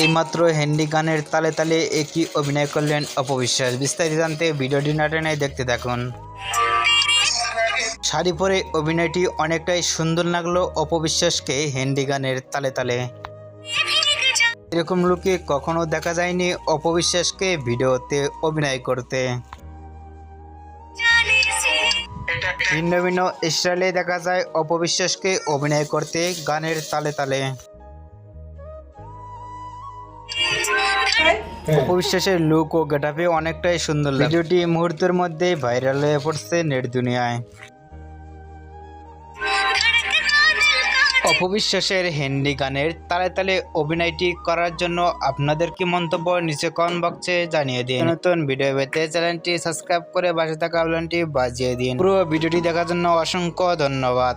এইমাত্র হিন্দি গানের তালে তালে একই অভিনয় করলেন অপবিশ্বাস। বিস্তারিত জানতে ভিডিওটি না টেনে দেখতে দেখুন শাড়ি পরে অভিনয়টি অনেকটাই সুন্দর লাগল অপবিশ্বাসকে হিন্দি গানের তালে তালে। এরকম লুকে কখনো দেখা যায়নি অপবিশ্বাসকে ভিডিওতে অভিনয় করতে। ভিন্ন ভিন্ন স্টাইলে দেখা যায় অপবিশ্বাসকে অভিনয় করতে গানের তালে তালে। অপবিশ্বাসের লুক ও গেটাপে অনেকটাই সুন্দর ভিডিওটি মুহূর্তের মধ্যে ভাইরাল হয়ে পড়ছে নেট দুনিয়ায়। অপবিশ্বাসের হিন্দি গানের তালে তালে অভিনয়টি করার জন্য আপনাদের কি মন্তব্য নিচে কমেন্ট বক্সে জানিয়ে দিন। নতুন ভিডিও পেতে চ্যানেলটি সাবস্ক্রাইব করে পাশে থাকা বাজিয়ে দিন। পুরো ভিডিওটি দেখার জন্য অসংখ্য ধন্যবাদ।